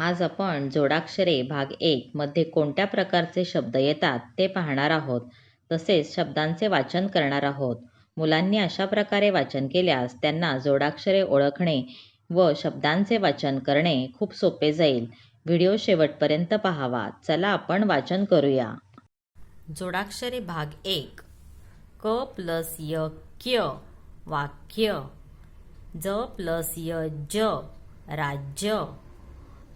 आज आपण जोडाक्षरे भाग एक मध्ये कोणत्या प्रकारचे शब्द येतात ते पाहणार आहोत. तसेच शब्दांचे वाचन करणार आहोत. मुलांनी अशा प्रकारे वाचन केल्यास त्यांना जोडाक्षरे ओळखणे व शब्दांचे वाचन करणे खूप सोपे जाईल. व्हिडिओ शेवटपर्यंत पाहावा. चला आपण वाचन करूया. जोडाक्षरे भाग एक. क प्लस य क्य वाक्य. ज प्लस य ज राज्य.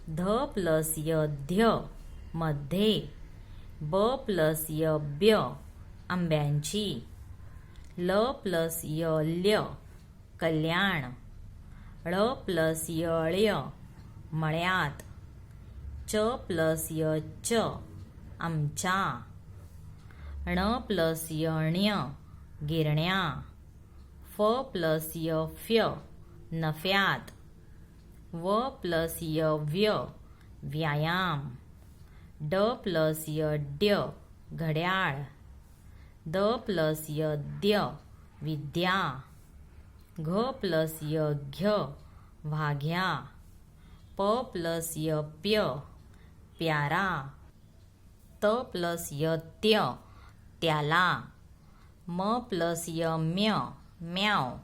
ध प्लस य ध्यमध्ये. ब प्लस य ब्य आंब्यांची. ल प्लस य ल्य कल्याण. ळ प्लस यळ्य मळ्यात. च प्लस य च आमच्या. ण प्लस यण्य गिरण्या. फ प्लस य फ्य नफ्यात. व प्लस य व्य व्यायाम. ड प्लस य ड्य घड्याळ. द प्लस य द्य विद्या. घ प्लस य घ्य वाघ्या. प प्लस य प्य प्यारा. त प्लस य त्य त्याला. म प्लस य म्य म्याव.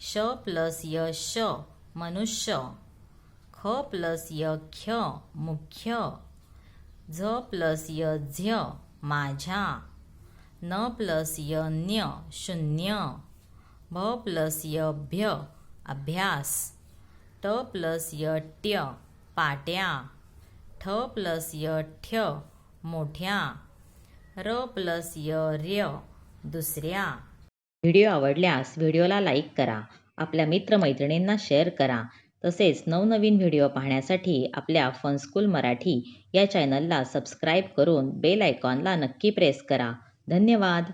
श प्लस य श मनुष्य. ख प्लस य ख्य मुख्य. झ प्लस य झ्य माझ्या. न प्लस य न्य शून्य. भ प्लस य भ्य अभ्यास. ट प्लस य ट्य पाट्या. ठ प्लस य ठ्य मोठ्या. र प्लस य र्य दुसऱ्या. व्हिडिओ आवडल्यास व्हिडिओला लाईक करा. आपल्या मित्रमैत्रिणींना शेअर करा. तसेच नवनवीन व्हिडिओ पाहण्यासाठी आपल्या फनस्कूल मराठी या चॅनलला सबस्क्राईब करून बेल आयकॉनला नक्की प्रेस करा. धन्यवाद.